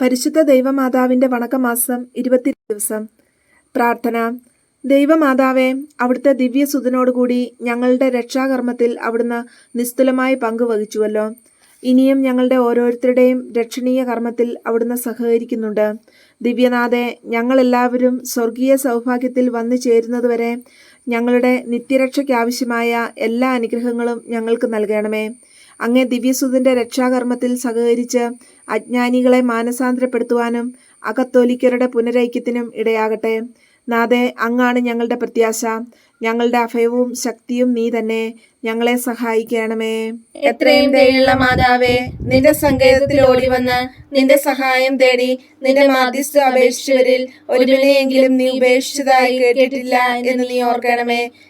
പരിശുദ്ധ ദൈവമാതാവിന്റെ വണക്കമാസം ഇരുപത്തി ദിവസം. പ്രാർത്ഥന. ദൈവമാതാവെ അവിടുത്തെ ദിവ്യസുതനോടുകൂടി ഞങ്ങളുടെ രക്ഷാകർമ്മത്തിൽ അവിടുന്ന് നിസ്തുലമായി പങ്കുവഹിച്ചുവല്ലോ. ഇനിയും ഞങ്ങളുടെ ഓരോരുത്തരുടെയും രക്ഷണീയ കർമ്മത്തിൽ അവിടുന്ന് സഹകരിക്കുന്നുണ്ട്. ദിവ്യനാഥെ ഞങ്ങളെല്ലാവരും സ്വർഗീയ സൗഭാഗ്യത്തിൽ വന്നു ചേരുന്നതുവരെ ഞങ്ങളുടെ നിത്യരക്ഷയ്ക്കാവശ്യമായ എല്ലാ അനുഗ്രഹങ്ങളും ഞങ്ങൾക്ക് നൽകണമേ. അങ്ങേ ദിവ്യസുതന്റെ രക്ഷാകർമ്മത്തിൽ സഹകരിച്ച് അജ്ഞാനികളെ മാനസാന്തരപ്പെടുത്തുവാനും അകത്തോലിക്കരുടെ പുനരൈക്യത്തിനും ഇടയാകട്ടെ. നാഥേ അങ്ങാണ് ഞങ്ങളുടെ പ്രത്യാശ. ഞങ്ങളുടെ അഭയവും ശക്തിയും നീ തന്നെ ഞങ്ങളെ സഹായിക്കണമേ. എത്രയും ദയുള്ള മാതാവേ നിന്റെ സങ്കേതത്തിൽ ഓടി വന്ന് നിന്റെ സഹായം തേടി നിന്റെ മാധ്യസ്ഥ അപേക്ഷിച്ചവരിൽ ഒരുവിനെയെങ്കിലും നീ ഉപേക്ഷിച്ചതായി കേട്ടിട്ടില്ല എന്ന് നീ ഓർക്കണമേ.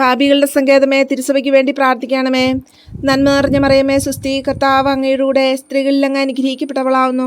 പാപികളുടെ സങ്കേതമേ തിരുസഭയ്ക്ക് വേണ്ടി പ്രാർത്ഥിക്കണമേ. നന്മ നിറഞ്ഞ മറിയമേ സുസ്ഥി കർത്താവ് അങ്ങയുടെ അങ്ങ് അനുഗ്രഹിക്കപ്പെട്ടവളാവുന്നു.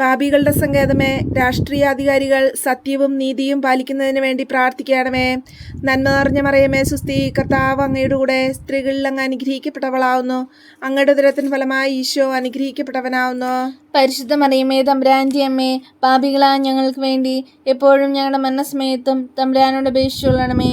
പാപികളുടെ സങ്കേതമേ രാഷ്ട്രീയാധികാരികൾ സത്യവും നീതിയും പാലിക്കുന്നതിന് വേണ്ടി പ്രാർത്ഥിക്കണമേ. നന്മ നിറഞ്ഞ മറിയമേ സുസ്ഥി. കർത്താവ് അങ്ങയുടെ കൂടെ സ്ത്രീകളിൽ അങ്ങ് അനുഗ്രഹിക്കപ്പെട്ടവളാവുന്നു. അങ്ങയുടെ ദുരത്തിന് ഫലമായി ഈശോ അനുഗ്രഹിക്കപ്പെട്ടവനാവുന്നു. പരിശുദ്ധ മറിയമേ തമ്പുരാന്റെ അമ്മേ പാപികളായ ഞങ്ങൾക്ക് വേണ്ടി എപ്പോഴും ഞങ്ങളുടെ മനസ്സമയത്തും തമ്പുരാനോട് പേശുകൊള്ളണമേ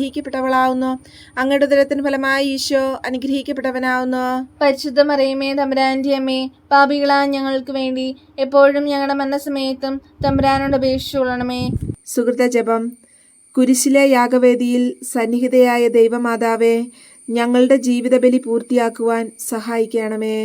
അനുഗ്രഹിക്കപ്പെട്ടവളാവുന്നു. അങ്ങയുടെ ഉദരത്തിന് ഫലമായി ഈശോ അനുഗ്രഹിക്കപ്പെട്ടവനാവുന്നു. പരിശുദ്ധ മറിയമേ തമ്പുരാന്റെ അമ്മേ പാപികളാ ഞങ്ങൾക്ക് വേണ്ടി എപ്പോഴും ഞങ്ങളുടെ മരണസമയത്തും തമ്പുരാനോട് അപേക്ഷിച്ചുകൊള്ളണമേ സുഹൃത്ത ജപം. കുരിശിലെ യാഗവേദിയിൽ സന്നിഹിതയായ ദൈവമാതാവേ ഞങ്ങളുടെ ജീവിതബലി പൂർത്തിയാക്കുവാൻ സഹായിക്കണമേ.